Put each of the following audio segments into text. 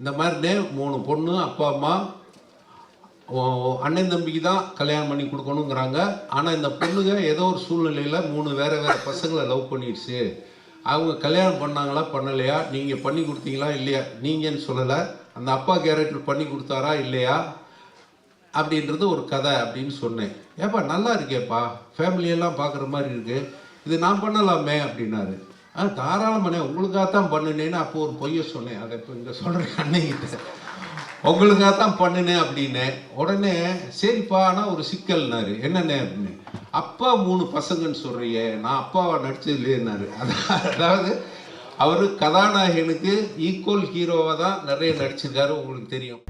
இந்த மாதிரினே மூணு பொண்ணு அப்பா அம்மா அண்ணன் தம்பிக்கு தான் கல்யாணம் பண்ணி கொடுக்கணுங்கிறாங்க. ஆனால் இந்த பொண்ணுங்க ஏதோ ஒரு சூழ்நிலையில் மூணு வேறு வேறு பசங்களை லவ் பண்ணிடுச்சு. அவங்க கல்யாணம் பண்ணாங்களா பண்ணலையா? நீங்கள் பண்ணி கொடுத்தீங்களா இல்லையா? நீங்கன்னு சொல்லலை. அந்த அப்பா கேரக்டர் பண்ணி கொடுத்தாரா இல்லையா? அப்படின்றது ஒரு கதை அப்படின்னு சொன்னேன். ஏப்பா நல்லா இருக்கேப்பா. ஃபேமிலியெல்லாம் பார்க்குற மாதிரி இருக்குது இது நான் பண்ணலாமே அப்படின்னாரு. ஆ தாராளமாண்ணே உங்களுக்காக தான் பண்ணினேன்னு அப்போ ஒரு பொய்ய சொன்னேன். அதை இப்போ இங்கே சொல்கிறேன் அன்னைக்கிட்ட உங்களுக்காக தான் பண்ணினேன் அப்படின்னு உடனே சரிப்பா ஆனால் ஒரு சிக்கல்னாரு. என்னென்ன அப்படின்னு. அப்பா மூணு பசங்கன்னு சொல்கிறியே நான் அப்பாவை நடிச்சது இல்லையேன்னாரு. அதாவது அவர் கதாநாயகனுக்கு ஈக்குவல் ஹீரோவாக தான் நிறைய நடிச்சிருக்காரு உங்களுக்கு தெரியும்.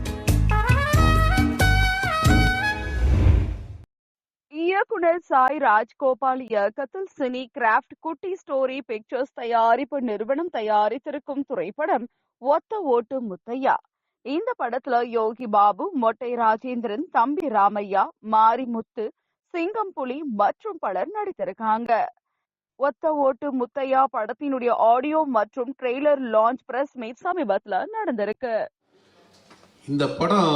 சாய் ராஜ்கோபால் இயக்கத்தில் cine craft Kutty story pictures தயாரிப்பு நிறுவனம் தயாரித்திருக்கும் திரைப்படம் ஒத்த ஓட்டு முத்தையா. இந்த படத்துல யோகி பாபு மொட்டை ராஜேந்திரன் தம்பி ராமையா மாரிமுத்து சிங்கம் புலி மற்றும் பலர் நடித்திருக்காங்க. ஒத்த ஓட்டு முத்தையா படத்தினுடைய ஆடியோ மற்றும் ட்ரெய்லர் லான்ச் பிரஸ் மீட் சமீபத்துல நடந்திருக்கு. இந்த படம்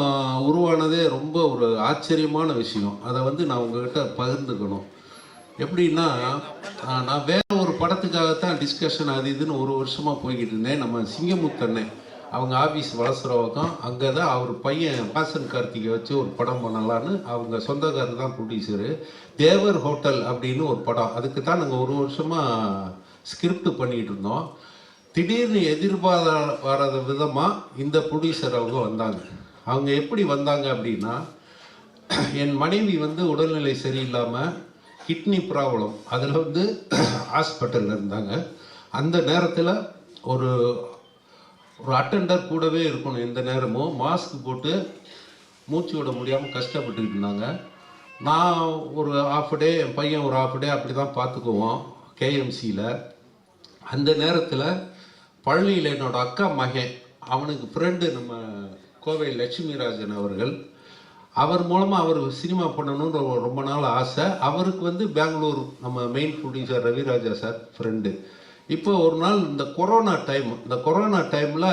உருவானதே ரொம்ப ஒரு ஆச்சரியமான விஷயம். அதை வந்து நான் உங்ககிட்ட பகிர்ந்துக்கணும். எப்படின்னா நான் வேற ஒரு படத்துக்காகத்தான் டிஸ்கஷன் அது இதுன்னு ஒரு வருஷமாக போய்கிட்டு இருந்தேன். நம்ம சிங்கமுத்தண்ணே அவங்க ஆஃபீஸ் வளசுறவக்கம் அங்கே தான் அவர் பையன் வாசன் கார்த்திகை வச்சு ஒரு படம் பண்ணலான்னு அவங்க சொந்தக்காரர் தான் ப்ரொடியூசரு தேவர் ஹோட்டல் அப்படின்னு ஒரு படம். அதுக்கு தான் நாங்கள் ஒரு வருஷமாக ஸ்கிரிப்ட் பண்ணிகிட்டு இருந்தோம். திடீர்னு எதிர்பாராத விதமாக இந்த ப்ரொடியூசர் அவங்க வந்தாங்க. அவங்க எப்படி வந்தாங்க அப்படின்னா என் மனைவி வந்து உடல்நிலை சரியில்லாமல் கிட்னி ப்ராப்ளம் அதில் வந்து ஹாஸ்பிட்டலில் இருந்தாங்க. அந்த நேரத்தில் ஒரு ஒரு அட்டெண்டர் கூடவே இருக்கணும் எந்த நேரமும். மாஸ்க் போட்டு மூச்சு விட முடியாமல் கஷ்டப்பட்டுக்கிட்டு இருந்தாங்க. நான் ஒரு ஆஃப் டே என் பையன் ஒரு ஆஃப் டே அப்படி தான் பார்த்துக்குவோம் கேஎம்சியில் அந்த நேரத்தில் பழனியில் என்னோட அக்கா மகன் அவனுக்கு ஃப்ரெண்டு நம்ம கோவை லட்சுமிராஜன் அவர்கள். அவர் மூலமாக அவர் சினிமா பண்ணணுன்ற ஒரு ரொம்ப நாள் ஆசை. அவருக்கு வந்து பெங்களூர் நம்ம main producer Raviraja sir friend இப்போ ஒரு நாள் இந்த கொரோனா டைம் இந்த கொரோனா டைமில்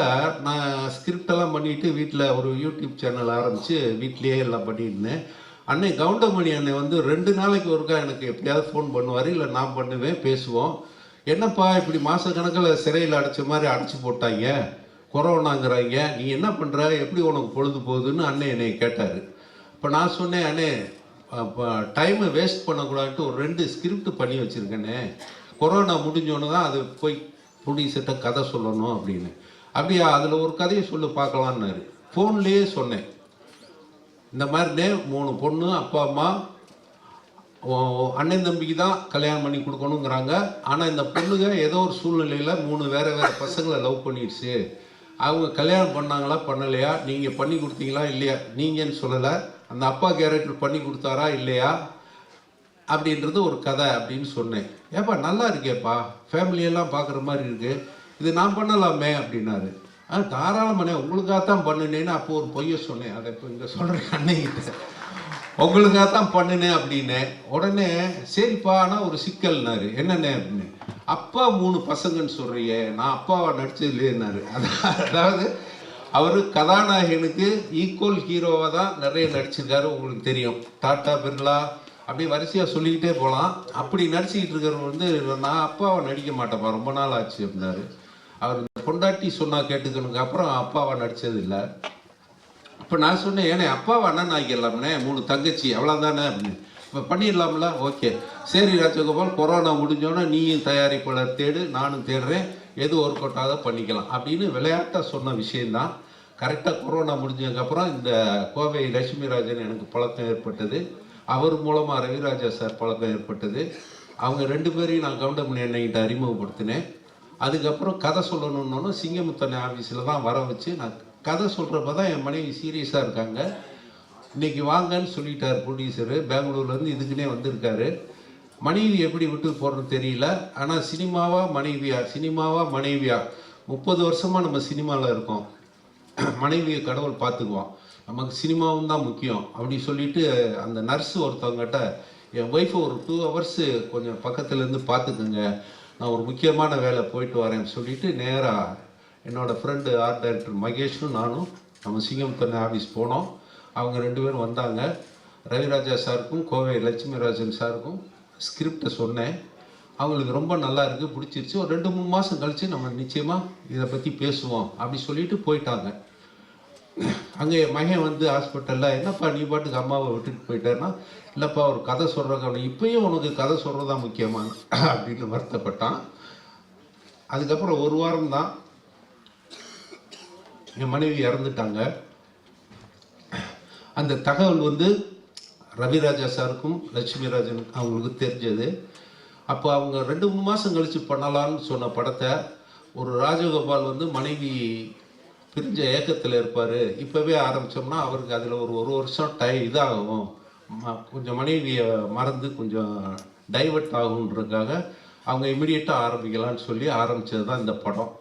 நான் ஸ்கிரிப்டெல்லாம் பண்ணிவிட்டு பண்ணிட்டு வீட்டில் ஒரு யூடியூப் சேனல் ஆரம்பித்து வீட்லேயே எல்லாம் பண்ணியிருந்தேன். அன்னை கவுண்டமணி அன்னை வந்து ரெண்டு நாளைக்கு ஒருக்கா எனக்கு எப்படியாவது ஃபோன் பண்ணுவார் இல்லை நான் பண்ணுவேன் பேசுவோம். என்னப்பா இப்படி மாதக்கணக்கில் சிறையில் அடைச்ச மாதிரி அடைச்சி போட்டாங்க கொரோனாங்கிறாங்க நீ என்ன பண்ணுற எப்படி உனக்கு பொழுது போகுதுன்னு அண்ணே என்னை கேட்டார். இப்போ நான் சொன்னேன் அண்ணே அப்போ டைமை வேஸ்ட் பண்ணக்கூடாதுன்ட்டு ஒரு ரெண்டு ஸ்கிரிப்ட் பண்ணி வச்சுருக்கேனே. கொரோனா முடிஞ்சோன்னு தான் அது போய் ப்ரொடியூசர்கிட்ட கதை சொல்லணும் அப்படின்னு. அப்படியா அதில் ஒரு கதையை சொல்லி பார்க்கலான்னாரு ஃபோன்லேயே சொன்னேன். இந்த மாதிரினே மூணு பொண்ணு அப்பா அம்மா அண்ணன் தம்பிக்கு தான் கல்யாணம் பண்ணி கொடுக்கணுங்கிறாங்க. ஆனால் இந்த பொண்ணுங்க ஏதோ ஒரு சூழ்நிலையில் மூணு வேறு வேறு பசங்களை லவ் பண்ணிடுச்சு. அவங்க கல்யாணம் பண்ணாங்களா பண்ணலையா? நீங்கள் பண்ணி கொடுத்தீங்களா இல்லையா? நீங்கன்னு சொல்லலை. அந்த அப்பா கேரக்டர் பண்ணி கொடுத்தாரா இல்லையா? அப்படின்றது ஒரு கதை அப்படின்னு சொன்னேன். ஏப்பா நல்லா இருக்கேப்பா. ஃபேமிலியெல்லாம் பார்க்குற மாதிரி இருக்குது இது நான் பண்ணலாமே அப்படின்னாரு. ஆ தாராளமானே உங்களுக்காக தான் பண்ணினேன்னு அப்போ ஒரு பொய்ய சொன்னேன். அதை இப்போ இங்கே சொல்கிறேன் அன்னைக்கிட்ட உங்களுக்காக தான் பண்ணினேன் அப்படின்னேன் உடனே சரிப்பா ஆனால் ஒரு சிக்கல்னாரு. என்னென்ன அப்படின்னு. அப்பா மூணு பசங்கன்னு சொல்றியே நான் அப்பாவை நடிச்சது இல்லையேன்னாரு அதாவது அவர் கதாநாயகனுக்கு ஈக்குவல் ஹீரோவாக தான் நிறைய நடிச்சிருக்காரு உங்களுக்கு தெரியும். டாட்டா பிர்லா அப்படி வரிசையாக சொல்லிக்கிட்டே போகலாம் அப்படி நடிச்சுக்கிட்டு இருக்கிறவர் வந்து நான் அப்பாவை நடிக்க மாட்டேன்ப்பா ரொம்ப நாள் ஆச்சு அப்படின்னாரு. அவர் பொண்டாட்டி சொன்னால் கேட்டுக்கணுங்க. அப்புறம் அப்பாவை நடித்தது இல்லை. அப்போ நான் சொன்னேன் ஏனே அப்பாவை அண்ணன் ஆக்கிடலாம்னே மூணு தங்கச்சி அவ்வளோதானே அப்படின்னு. இப்போ பண்ணிடலாம்ல ஓகே. சரி ராஜகோபால் கொரோனா முடிஞ்சோன்னா நீயும் தயாரிப்பாளர் தேடு நானும் தேடுறேன். எது ஒர்க் அவுட் ஆக பண்ணிக்கலாம். அப்படின்னு விளையாட்டாக சொன்ன விஷயந்தான் கரெக்டாக கொரோனா முடிஞ்சதுக்கப்புறம் இந்த கோவை லட்சுமிராஜன் எனக்கு பழக்கம் ஏற்பட்டது. அவர் மூலமாக ரவிராஜா சார் பழக்கம் ஏற்பட்டது. அவங்க ரெண்டு பேரையும் நான் கவுண்டமணி அண்ணன்கிட்ட அறிமுகப்படுத்தினேன். அதுக்கப்புறம் கதை சொல்லணுன்னு சிங்கமுத்தனை ஆஃபீஸில் தான் வர வச்சு நான் கதை சொல்கிறப்ப தான் என் மனைவி சீரியஸாக இருக்காங்க. இன்றைக்கி வாங்கன்னு சொல்லிட்டார் ப்ரொடியூசரு. பெங்களூர்லேருந்து இதுக்குன்னே வந்திருக்காரு. மனைவி எப்படி விட்டு போகிறது தெரியல. ஆனால் சினிமாவா மனைவியா? சினிமாவா மனைவியா? முப்பது வருஷமாக நம்ம சினிமாவில் இருக்கோம். மனைவியை கடவுள் பார்த்துக்குவோம் நமக்கு சினிமாவும் தான் முக்கியம். அப்படி சொல்லிட்டு அந்த நர்ஸ் ஒருத்தவங்ககிட்ட என் ஒய்ஃபை ஒரு டூ ஹவர்ஸு கொஞ்சம் பக்கத்துலேருந்து பார்த்துக்குங்க. நான் ஒரு முக்கியமான வேலை போயிட்டு வரேன்னு சொல்லிட்டு நேராக என்னோடய ஃப்ரெண்டு ஆர்ட் டைரக்டர் மகேஷும் நானும் நம்ம சிங்கம் தண்ணி ஆஃபீஸ் போனோம். அவங்க ரெண்டு பேரும் வந்தாங்க. ரவிராஜா சாருக்கும் கோவை லட்சுமி ராஜன் சாருக்கும் ஸ்கிரிப்டை சொன்னேன். அவங்களுக்கு ரொம்ப நல்லா இருக்குது பிடிச்சிருச்சு. ஒரு ரெண்டு மூணு மாதம் கழித்து நம்ம நிச்சயமாக இதை பற்றி பேசுவோம் அப்படி சொல்லிட்டு போயிட்டாங்க. அங்கே என் மகன் வந்து ஹாஸ்பிட்டலில் என்னப்பா நீ பாட்டுக்கு அம்மாவை விட்டுட்டு போயிட்டேன்னா இல்லைப்பா ஒரு கதை சொல்கிறக்கான இப்போயும் உனக்கு கதை சொல்கிறதா முக்கியமாக அப்படின்னு வருத்தப்பட்டான். அதுக்கப்புறம் ஒரு வாரம் தான் என் மனைவி இறந்துட்டாங்க. அந்த தகவல் வந்து ரவிராஜா சாருக்கும் லட்சுமி ராஜனுக்கும் அவங்களுக்கு தெரிஞ்சது. அப்போ அவங்க ரெண்டு மூணு மாதம் கழித்து பண்ணலாம்னு சொன்ன படத்தை ஒரு ராஜகோபால் வந்து மனைவி பிரிஞ்ச ஏக்கத்தில் இருப்பார். இப்போவே ஆரம்பித்தோம்னா அவருக்கு அதில் ஒரு ஒரு வருஷம் டை இதாகும். ம- கொஞ்சம் மனைவியை மறந்து கொஞ்சம் டைவர்ட் ஆகுன்றதுக்காக அவங்க இமிடியேட்டாக ஆரம்பிக்கலாம்னு சொல்லி ஆரம்பித்தது தான் இந்த படம்.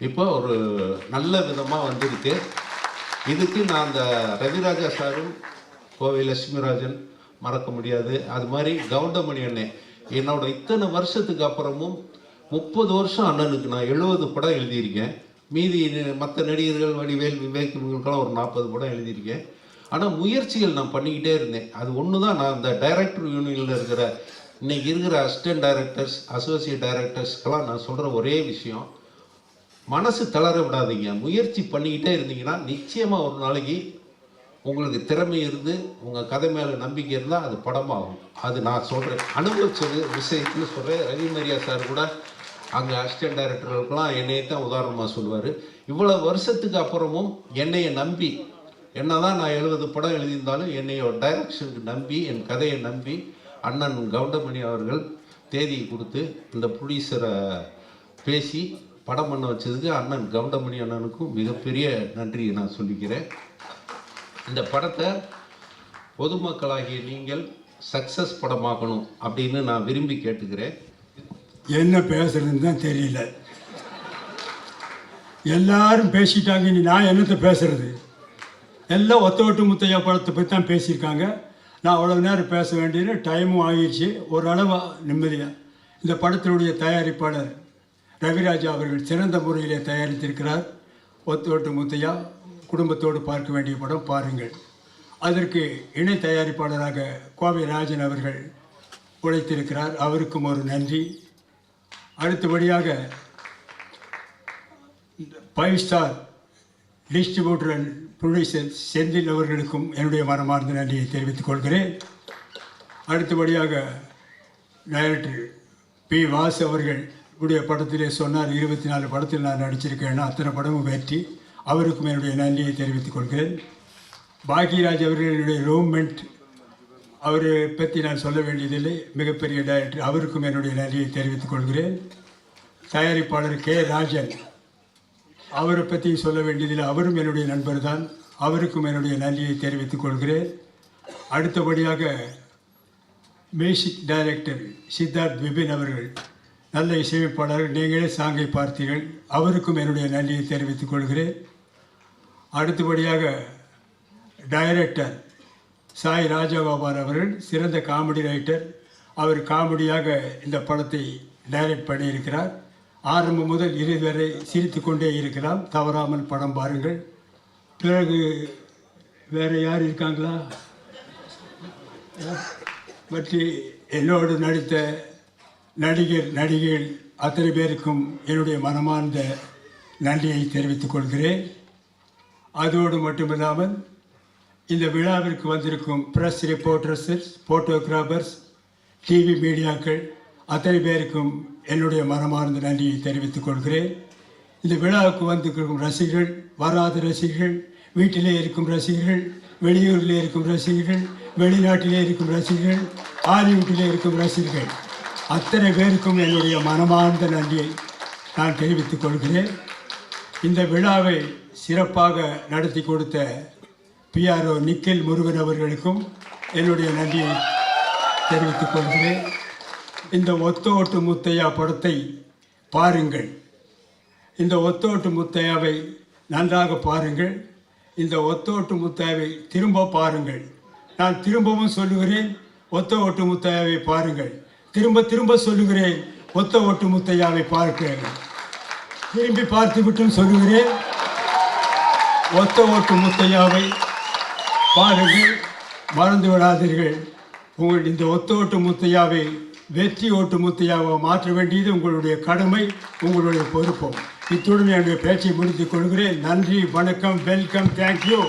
இப்போ ஒரு நல்ல விதமாக வந்திருக்கு. இதுக்கு நான் அந்த ரவிராஜா சாரும் கோவை லட்சுமிராஜன் மறக்க முடியாது. அது மாதிரி கவுண்டமணி அண்ணன் என்னோட இத்தனை வருஷத்துக்கு அப்புறமும் முப்பது வருஷம் அண்ணனுக்கு நான் எழுபது படம் எழுதியிருக்கேன். மீதி மற்ற நடிகர்கள் வடிவேல் விவேக் இவங்களுக்கெல்லாம் ஒரு நாற்பது படம் எழுதியிருக்கேன். ஆனால் முயற்சிகள் நான் பண்ணிக்கிட்டே இருந்தேன். அது ஒன்று தான் நான் அந்த டைரக்டர் யூனியனில் இருக்கிற இன்னைக்கு இருக்கிற அசிஸ்டன்ட் டைரக்டர்ஸ் அசோசியேட் டைரக்டர்ஸ்க்கெல்லாம் நான் சொல்கிற ஒரே விஷயம் மனசு தளர விடாதீங்க. முயற்சி பண்ணிக்கிட்டே இருந்தீங்கன்னா நிச்சயமாக ஒரு நாளைக்கு உங்களுக்கு திறமை இருந்து உங்கள் கதை மேலே நம்பிக்கை இருந்தால் அது படமாகும். அது நான் சொல்கிறேன் அனுபவிச்சது விஷயத்துல சொல்கிறேன் ரவி மரியா சார் கூட அங்கே அசிஸ்டன்ட் டைரக்டர்களுக்கெல்லாம் என்னையை தான் உதாரணமாக சொல்லுவார். இவ்வளோ வருஷத்துக்கு அப்புறமும் என்னையை நம்பி என்னதான் நான் எழுபது படம் எழுதியிருந்தாலும் என்னைய டைரக்ஷனுக்கு நம்பி என் கதையை நம்பி அண்ணன் கவுண்டமணி அவர்கள் தேதியை கொடுத்து இந்த ப்ரொடியூசரை பேசி படம் பண்ண வச்சதுக்கு அண்ணன் கவுண்டமணி அண்ணனுக்கும் மிகப்பெரிய நன்றியை நான் சொல்லிக்கிறேன். இந்த படத்தை பொதுமக்களாகிய நீங்கள் சக்ஸஸ் படமாக்கணும் அப்படின்னு நான் விரும்பி கேட்டுக்கிறேன். என்ன பேசுறதுன்னு தான் தெரியல. எல்லாரும் பேசிட்டாங்க இனி நான் என்னத்தை பேசுறது? எல்லாம் ஒத்த ஒட்டு முத்தையா படத்தை பற்றி தான் பேசியிருக்காங்க. நான் அவ்வளோ நேரம் பேச வேண்டியது டைமும் ஆகிடுச்சு ஓரளவு நிம்மதியாக இந்த படத்தினுடைய தயாரிப்பாளர் ரவிராஜா அவர்கள் சிறந்த முறையிலே தயாரித்திருக்கிறார். ஒத்தோட்டு முத்தையா குடும்பத்தோடு பார்க்க வேண்டிய படம் பாருங்கள். அதற்கு இணை தயாரிப்பாளராக கோவை ராஜன் அவர்கள் உழைத்திருக்கிறார். அவருக்கும் ஒரு நன்றி. அடுத்தபடியாக five star distributor and producer Senthil அவர்களுக்கும் என்னுடைய மனமார்ந்த நன்றியை தெரிவித்துக் கொள்கிறேன். அடுத்தபடியாக டைரக்டர் பி வாஸ் அவர்கள் உடைய படத்திலே சொன்னார் இருபத்தி நாலு படத்தில் நான் நடிச்சிருக்கேன்னா அத்தனை படமும் வெற்றி. அவருக்கும் என்னுடைய நன்றியை தெரிவித்துக் கொள்கிறேன். பாக்யராஜ் அவர்களுடைய ரூம்மெண்ட் அவரை பற்றி நான் சொல்ல வேண்டியதில்லை. மிகப்பெரிய டைரக்டர் அவருக்கும் என்னுடைய நன்றியை தெரிவித்துக் கொள்கிறேன். தயாரிப்பாளர் கே. ராஜன். அவரை பற்றி சொல்ல வேண்டியதில்லை. அவரும் என்னுடைய நண்பர் தான் அவருக்கும் என்னுடைய நன்றியை தெரிவித்துக் கொள்கிறேன். அடுத்தபடியாக மியூசிக் டைரக்டர் சித்தார்த் விபின் அவர்கள். நல்ல இசையமைப்பாளர் நீங்களே சாங்கை பார்த்தீர்கள். அவருக்கும் என்னுடைய நன்றியை தெரிவித்துக் கொள்கிறேன். அடுத்தபடியாக டைரக்டர் சாய் ராஜகோபால் அவர்கள் சிறந்த காமெடி ரைட்டர். அவர் காமெடியாக இந்த படத்தை டைரக்ட் பண்ணியிருக்கிறார். ஆரம்பம் முதல் இறுதி வரை சிரித்து கொண்டே இருக்கலாம். தவறாமல் படம் பாருங்கள். பிறகு வேறு யார் இருக்காங்களா? பற்றி என்னோடு நடித்த நடிகர் நடிகைகள் அத்தனை பேருக்கும் என்னுடைய மனமார்ந்த நன்றியை தெரிவித்துக் கொள்கிறேன். அதோடு மட்டுமில்லாமல் இந்த விழாவிற்கு வந்திருக்கும் ப்ரெஸ் ரிப்போர்ட்டர்ஸ் ஃபோட்டோகிராஃபர்ஸ் டிவி மீடியாக்கள் அத்தனை பேருக்கும் என்னுடைய மனமார்ந்த நன்றியை தெரிவித்துக் கொள்கிறேன். இந்த விழாவுக்கு வந்திருக்கும் ரசிகர்கள் வராத ரசிகர்கள் வீட்டிலே இருக்கும் ரசிகர்கள் வெளியூரில் இருக்கும் ரசிகர்கள் வெளிநாட்டிலே இருக்கும் ரசிகர்கள் ஹாலிவுட்டிலே இருக்கும் ரசிகர்கள் அத்தனை பேருக்கும் என்னுடைய மனமார்ந்த நன்றியை நான் தெரிவித்துக் கொள்கிறேன். இந்த விழாவை சிறப்பாக நடத்தி கொடுத்த பிஆர்ஓ நிக்கில் முருகன் அவர்களுக்கும் என்னுடைய நன்றியை தெரிவித்துக் கொள்கிறேன். இந்த ஒத்தோட்டு முத்தையா படத்தை பாருங்கள். இந்த ஒத்தோட்டு முத்தையாவை நன்றாக பாருங்கள். இந்த ஒத்தோட்டு முத்தையாவை திரும்ப பாருங்கள். நான் திரும்பவும் சொல்லுகிறேன் ஒத்த ஓட்டு முத்தையாவை பாருங்கள். திரும்ப திரும்ப சொல்லுகிறேன் ஒத்த ஓட்டு முத்தையாவை பார்க்க. திரும்பி பார்த்துவிட்டும் சொல்லுகிறேன் ஒத்த ஓட்டு முத்தையாவை பாருங்கள் மறந்து விடாதீர்கள். உங்கள் இந்த ஒத்த ஓட்டு முத்தையாவை வெற்றி ஓட்டு முத்தையாவை மாற்ற வேண்டியது உங்களுடைய கடமை உங்களுடைய பொறுப்பும் இத்துடன் என்னுடைய பேச்சை முடித்துக் கொள்கிறேன். நன்றி வணக்கம் வெல்கம் தேங்க்யூ